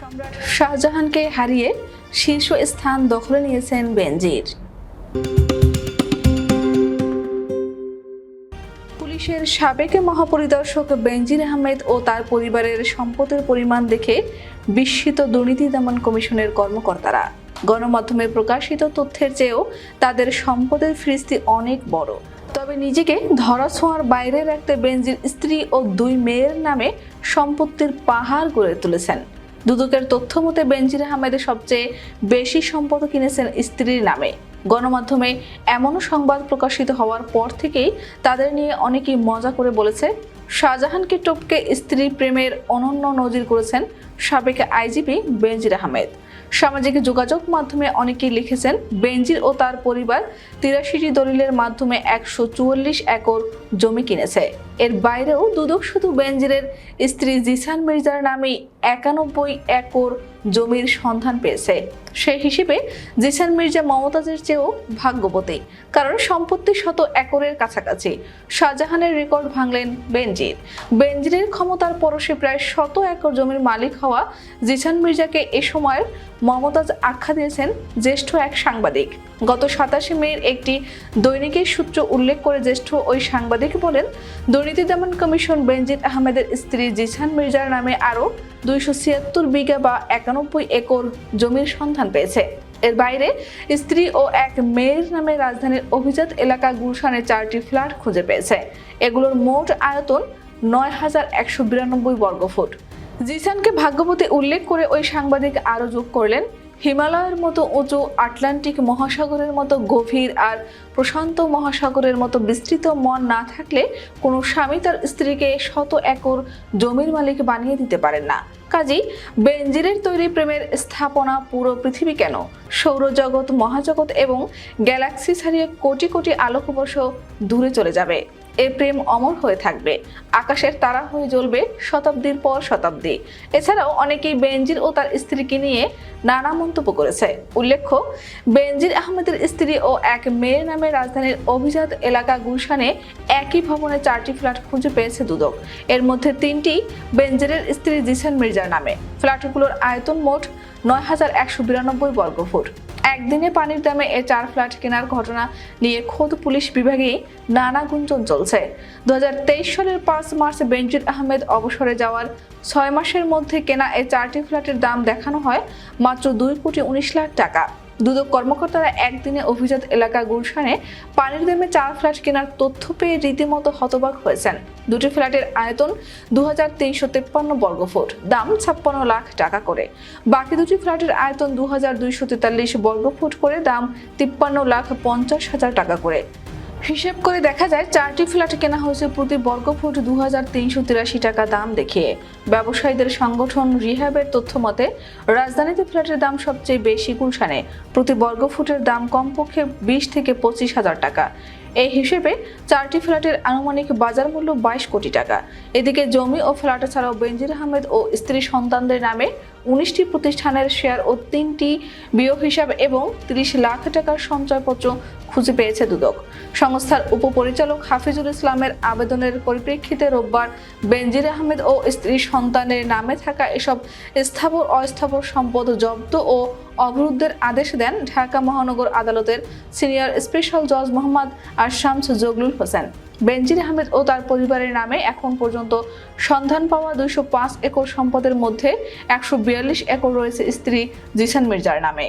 সম্রাট শাহজাহানকে হারিয়ে শীর্ষ স্থান দখলে নিয়েছেন বেনজির। পুলিশের সাবেক মহাপরিদর্শক বেনজির আহমেদ ও তার পরিবারের সম্পদের পরিমাণ দেখে বিস্মিত দুর্নীতি দমন কমিশনের কর্মকর্তারা। গণমাধ্যমে প্রকাশিত তথ্যের চেয়েও তাদের সম্পদের ফিরিস্তি অনেক বড়। তবে নিজেকে ধরাছোঁয়ার বাইরে রাখতে বেনজির স্ত্রী ও দুই মেয়ের নামে সম্পত্তির পাহাড় গড়ে তুলেছেন। দুদকের তথ্য মতে, বেনজির আহমেদের সবচেয়ে বেশি সম্পদ কিনেছেন স্ত্রীর নামে। গণমাধ্যমে এমন সংবাদ প্রকাশিত হওয়ার পর থেকেই তাদের নিয়ে অনেকেই মজা করে বলেছে, শাহজাহানকে টপকে স্ত্রী প্রেমের অনন্য নজির করেছেন সাবেক আইজিপি বেনজির আহমেদ। সামাজিক যোগাযোগ মাধ্যমে অনেকেই লিখেছেন, বেনজির ও তার পরিবার তিরাশিটি দলিলের মাধ্যমে একশো চুয়াল্লিশ একর জমি কিনেছে। এর বাইরেও দুদক শুধু বেনজিরের স্ত্রী জিসান মির্জার নামে একানব্বই একর জমির সন্ধান পেয়েছে। সেই হিসেবে জিসান মির্জা মমতাজের চেয়েও ভাগ্যবতী, কারণ সম্পত্তি শত একরের কাছাকাছি। শাহজাহানের রেকর্ড ভাঙলেন বেনজির। বেনজিরের ক্ষমতার পরশে প্রায় শত একর জমির মালিক হওয়া জিসান মির্জাকে এ সময়ের মমতাজ আখ্যা দিয়েছেন জ্যেষ্ঠ এক সাংবাদিক। গত সাতাশে মেয়ের একটি দৈনিকের সূত্র উল্লেখ করে জ্যেষ্ঠ ওই সাংবাদিক বলেন, দুর্নীতি দমন কমিশন বেনজির আহমেদের স্ত্রী জিসান মির্জার নামে আরও দুইশো ছিয়াত্তর বিঘা বা একানব্বই একর জমির সন্ধান পেয়েছে। এর বাইরে স্ত্রী ও এক মেয়ের নামে রাজধানীর অভিজাত এলাকা গুলশানে চারটি ফ্ল্যাট খুঁজে পেয়েছে। এগুলোর মোট আয়তন নয় হাজার একশো বিরানব্বই বর্গফুট। জিসানকে ভাগ্যবতী উল্লেখ করে ওই সাংবাদিক আরও যোগ করলেন হিমালয়ের মতো উঁচু আটলান্টিক মহাসাগরের মতো গভীর আর প্রশান্ত মহাসাগরের মতো বিস্তৃত মন না থাকলে কোনো স্বামী তার স্ত্রীকে শত একর জমির মালিক বানিয়ে দিতে পারেন না। কাজেই বেঞ্জিরের তৈরি প্রেমের স্থাপনা পুরো পৃথিবী কেন? সৌরজগৎ, মহাজগৎ এবং গ্যালাক্সি ছাড়িয়ে কোটি কোটি আলোকবর্ষ দূরে চলে যাবে। এ প্রেম অমর হয়ে থাকবে। আকাশের তারা হয়ে জ্বলবে শতাব্দীর পর শতাব্দী। এছাড়াও অনেকেই বেনজির ও তার স্ত্রীকে নিয়ে নানা মন্তব্য করেছে। উল্লেখ্য, বেনজির আহমেদের স্ত্রী ও এক মেয়ের নামে রাজধানীর অভিজাত এলাকা গুলশানে একই ভবনে চারটি ফ্ল্যাট খুঁজে পেয়েছে দুদক। এর মধ্যে তিনটি বেনজিরের স্ত্রী জিসান মির্জার নামে। ফ্ল্যাটগুলোর আয়তন মোট নয় হাজার একশো বিরানব্বই বর্গফুট। একদিনে পানির দামে এ চার ফ্ল্যাট কেনার ঘটনা নিয়ে খোদ পুলিশ বিভাগেই নানা গুঞ্জন চলছে। দু হাজার তেইশ সালের পাঁচ মার্চ বেনজির আহমেদ অবসরে যাওয়ার ছয় মাসের মধ্যে কেনা এ চারটি ফ্ল্যাটের দাম দেখানো হয় মাত্র দুই কোটি উনিশ লাখ টাকা। দুদক কর্মকর্তারা একদিনে অভিজাত এলাকা গুলশানে পানির দামে চার ফ্ল্যাট কেনার তথ্য পেয়ে রীতিমতো হতবাক হয়েছেন। দুটি ফ্ল্যাটের আয়তন দু হাজার তিনশো তেপ্পান্ন বর্গফুট, দাম ছাপ্পান্ন লাখ টাকা করে। বাকি দুটি ফ্ল্যাটের আয়তন দু হাজার দুইশো তেতাল্লিশ বর্গফুট করে, দাম তিপ্পান্ন লাখ পঞ্চাশ হাজার টাকা করে। হিসেব করে দেখা যায় চারটি ফ্ল্যাট কেনা হয়েছে প্রতি বর্গফুট দু হাজার তিনশো তিরাশি টাকা দাম দেখিয়ে। ব্যবসায়ীদের সংগঠন রিহ্যাবের তথ্য মতে, রাজধানীতে ফ্ল্যাটের দাম সবচেয়ে বেশি গুলশানে। প্রতি বর্গফুটের দাম কমপক্ষে বিশ থেকে পঁচিশ হাজার টাকা। এই হিসেবে চারটি ফ্ল্যাটের আনুমানিক বাজার মূল্য বাইশ কোটি টাকা। এদিকে জমি ও ফ্ল্যাট ছাড়াও বেনজির আহমেদ ও স্ত্রী সন্তানদের নামে উনিশটি প্রতিষ্ঠানের শেয়ার ও তিনটি বিয় হিসাব এবং তিরিশ লাখ টাকার সঞ্চয়পত্র খুঁজে পেয়েছে দুদক। সংস্থার উপপরিচালক হাফিজুল ইসলামের আবেদনের পরিপ্রেক্ষিতে রোববার বেনজির আহমেদ ও স্ত্রী সন্তানের নামে থাকা এসব স্থাবর অস্থাবর সম্পদ জব্দ ও অবরুদ্ধের আদেশ দেন ঢাকা মহানগর আদালতের সিনিয়র স্পেশাল জজ মোহাম্মদ আর শামস জগলুল হোসেন। বেনজির আহমেদ ও তার পরিবারের নামে এখন পর্যন্ত সন্ধান পাওয়া দুইশো পাঁচ একর সম্পদের মধ্যে একশো বিয়াল্লিশ একর রয়েছে স্ত্রী জিসান মির্জার নামে।